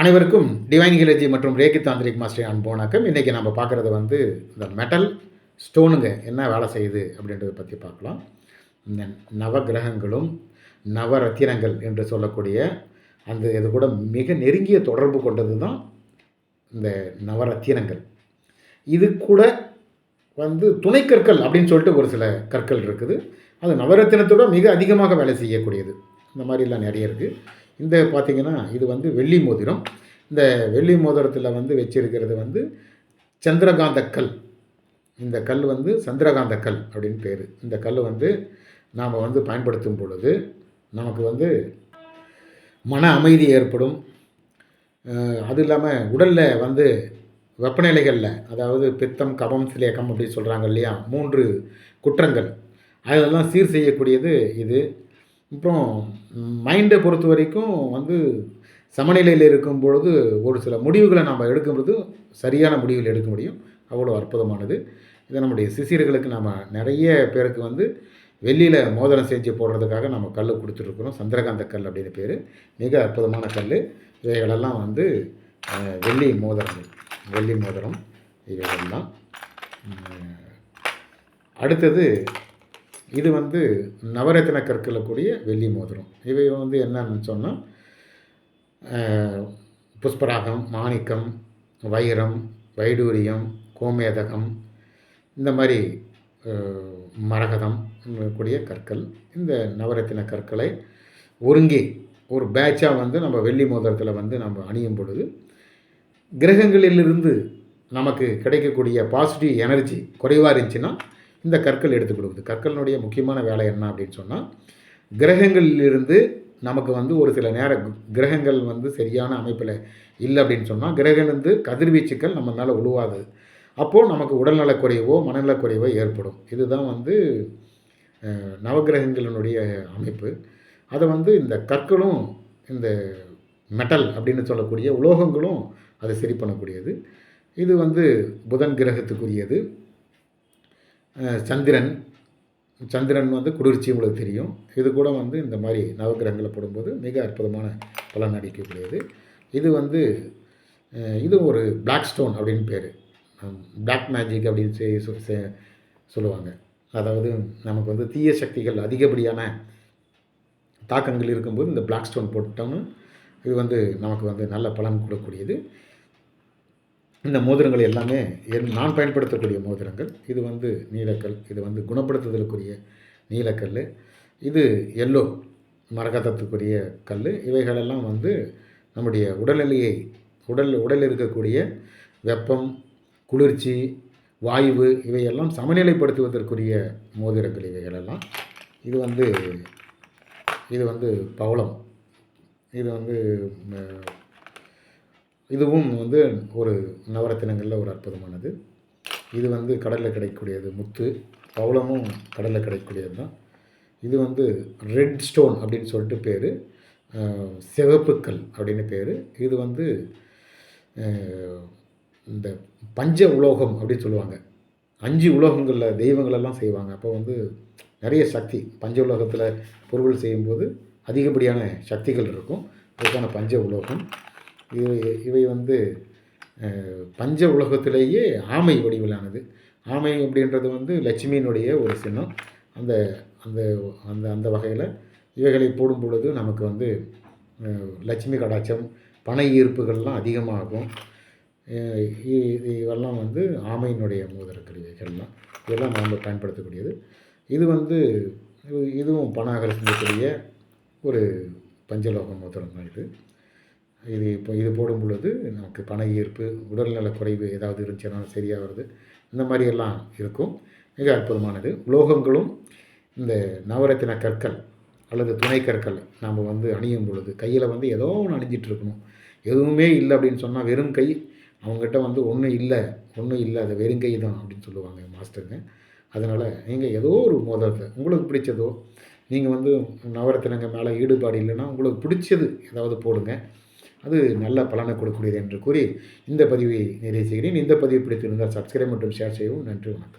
அனைவருக்கும் டிவைன் ஹிலஜி மற்றும் Reiki tantric master அன்போனாக்கம் இன்றைக்கி நம்ம பார்க்குறது வந்து இந்த மெட்டல் ஸ்டோனுங்க என்ன வேலை செய்யுது அப்படின்றத பற்றி பார்க்கலாம். இந்த நவகிரகங்களும் நவரத்தினங்கள் என்று சொல்லக்கூடிய அந்த இது கூட மிக நெருங்கிய தொடர்பு கொண்டது தான் இந்த நவரத்தினங்கள். இது கூட வந்து துணை கற்கள் அப்படின்னு சொல்லிட்டு ஒரு சில கற்கள் இருக்குது. அது நவரத்தினத்தோட மிக அதிகமாக வேலை செய்யக்கூடியது. இந்த மாதிரிலாம் நிறைய இருக்குது இந்த பார்த்திங்கன்னா இது வந்து வெள்ளி மோதிரம். இந்த வெள்ளி மோதிரத்தில் வந்து வச்சிருக்கிறது வந்து சந்திரகாந்த கல். இந்த கல் வந்து சந்திரகாந்த கல் அப்படின்னு பேர். இந்த கல் வந்து நாம் வந்து பயன்படுத்தும் பொழுது நமக்கு வந்து மன அமைதி ஏற்படும். அது இல்லாமல் உடலில் வந்து வெப்பநிலைகளில் அதாவது பித்தம் கபம் சிலேகம் அப்படின்னு சொல்கிறாங்க இல்லையா? மூன்று குற்றங்கள். அதெல்லாம் சீர் செய்யக்கூடியது இது. அப்புறம் மைண்டை பொறுத்த வரைக்கும் வந்து சமநிலையில் இருக்கும் பொழுது ஒரு சில முடிவுகளை நம்ம எடுக்கும்பொழுது சரியான முடிவுகள் எடுக்க முடியும். அவ்வளோ அற்புதமானது. இதை நம்முடைய சிசியர்களுக்கு நம்ம நிறைய பேருக்கு வந்து வெள்ளியில் மோதிரம் செஞ்சு போடுறதுக்காக நம்ம கல் கொடுத்துட்ருக்குறோம். சந்திரகாந்த கல் அப்படின்னு பேர். மிக அற்புதமான கல் இவைகளெல்லாம் வந்து வெள்ளி மோதிரங்கள் வெள்ளி மோதிரம். இவைகள்லாம் அடுத்தது இது வந்து நவரத்தின கற்களில் கூடிய வெள்ளி மோதிரம். இவை வந்து என்னன்னு சொன்னால் புஷ்பராகம் மாணிக்கம் வைரம் வைடூரியம் கோமேதகம் இந்த மாதிரி மரகதம் கூடிய கற்கள். இந்த நவரத்தின கற்களை ஒருங்கி ஒரு பேட்சாக வந்து நம்ம வெள்ளி மோதிரத்தில் வந்து நம்ம அணியும் பொழுது கிரகங்களிலிருந்து நமக்கு கிடைக்கக்கூடிய பாசிட்டிவ் எனர்ஜி குறைவாக இருந்துச்சுன்னா இந்த கற்கள் எடுத்து கொடுக்குது. கற்களினுடைய முக்கியமான வேலை என்ன அப்படின்னு சொன்னால் கிரகங்களிலிருந்து நமக்கு வந்து ஒரு சில நேர கிரகங்கள் வந்து சரியான அமைப்பில் இல்லை அப்படின்னு சொன்னால் கிரகலேருந்து கதிர்வீச்சுக்கள் நம்ம மேலே உழுவாது. அப்போது நமக்கு உடல்நலக்குறைவோ மனநலக்குறைவோ ஏற்படும். இதுதான் வந்து நவகிரகங்களினுடைய அமைப்பு. அதை வந்து இந்த கற்களும் இந்த மெட்டல் அப்படின்னு சொல்லக்கூடிய உலோகங்களும் அதை சரி பண்ணக்கூடியது. இது வந்து புதன் கிரகத்துக்குரியது. சந்திரன். சந்திரன் வந்து குளிர்ச்சி உங்களுக்கு தெரியும். இது கூட வந்து இந்த மாதிரி நவகிரகங்களை போடும்போது மிக அற்புதமான பலன் அடிக்கக்கூடியது இது வந்து இது ஒரு பிளாக் ஸ்டோன் அப்படின்னு பேர். பிளாக் மேஜிக் அப்படின்னு சொல்லி சொல்லுவாங்க. அதாவது நமக்கு வந்து தீய சக்திகள் அதிகப்படியான தாக்கங்கள் இருக்கும்போது இந்த பிளாக் ஸ்டோன் போட்டோம்னு இது வந்து நமக்கு வந்து நல்ல பலன் கொடுக்கக்கூடியது. இந்த மோதிரங்கள் எல்லாமே என் நான் பயன்படுத்தக்கூடிய மோதிரங்கள். இது வந்து நீலக்கல் இது வந்து குணப்படுத்துதலுக்குரிய நீலக்கல் இது எல்லோ மரகதத்துக்குரிய கல் இவைகளெல்லாம் வந்து நம்முடைய உடல்நிலையை உடல் உடலில் இருக்கக்கூடிய வெப்பம் குளிர்ச்சி வாயு இவையெல்லாம் சமநிலைப்படுத்துவதற்குரிய மோதிரங்கள் இவைகளெல்லாம். இது வந்து இது வந்து பவளம். இது வந்து இதுவும் வந்து ஒரு நவரத்தினங்களில் ஒரு அற்புதமானது. இது வந்து கடலில் கிடைக்கக்கூடியது முத்து பவளமும் கடலில் கிடைக்கக்கூடியது தான். இது வந்து ரெட் ஸ்டோன் அப்படின்னு சொல்லிட்டு பேர். சிவப்புக்கல் அப்படின்னு பேர். இது வந்து இந்த பஞ்ச உலோகம் அப்படின்னு சொல்லுவாங்க. அஞ்சு உலோகங்களில் தெய்வங்களெல்லாம் செய்வாங்க. அப்போ வந்து நிறைய சக்தி பஞ்ச உலோகத்தில் பொருள் செய்யும்போது அதிகப்படியான சக்திகள் இருக்கும். அதுக்கான பஞ்ச உலோகம். இவை இவை வந்து பஞ்ச உலகத்திலேயே ஆமை வடிவிலானது. ஆமை அப்படின்றது வந்து லட்சுமியினுடைய ஒரு சின்னம். அந்த அந்த அந்த அந்த வகையில் இவைகளை போடும் பொழுது நமக்கு வந்து லட்சுமி கடாச்சம் பண ஈர்ப்புகள்லாம் அதிகமாகும். இதெல்லாம் வந்து ஆமையினுடைய மோதிரக்கல் இவைகள்லாம் இதெல்லாம் நாம் பயன்படுத்தக்கூடியது. இது வந்து இதுவும் பண ஆகர்ஷிக்கக்கூடிய ஒரு பஞ்சலோக மோதிரம் தான் இது. இது இப்போ இது போடும் பொழுது நமக்கு பண ஈர்ப்பு உடல்நல குறைவு ஏதாவது இருந்துச்சுன்னா சரியாகிறது. இந்த மாதிரியெல்லாம் இருக்கும். மிக அற்புதமானது. உலோகங்களும் இந்த நவரத்தின கற்கள் அல்லது துணை கற்கள் நாம் வந்து அணியும் பொழுது கையில் வந்து ஏதோ ஒன்று அணிஞ்சிட்ருக்கணும் எதுவுமே இல்லை அப்படின்னு சொன்னால் வெறும் கை அவங்ககிட்ட வந்து ஒன்றும் இல்லை ஒன்றும் இல்லை அது வெறும் கை தான் அப்படின்னு சொல்லுவாங்க மாஸ்டருங்க. அதனால் நீங்கள் ஏதோ ஒரு மோதிரத்தை உங்களுக்கு பிடிச்சதோ நீங்கள் வந்து நவரத்தினங்க மேலே ஈடுபாடு இல்லைன்னா உங்களுக்கு பிடிச்சது ஏதாவது போடுங்க. அது நல்ல பலனை கொடுக்கக்கூடியது என்று கூறி இந்த பதிவை நிறைவு செய்கிறேன். இந்த பதிவு பிடித்திருந்தால் சப்ஸ்கிரைப் மற்றும் ஷேர் செய்யவும் நன்றி வணக்கம்.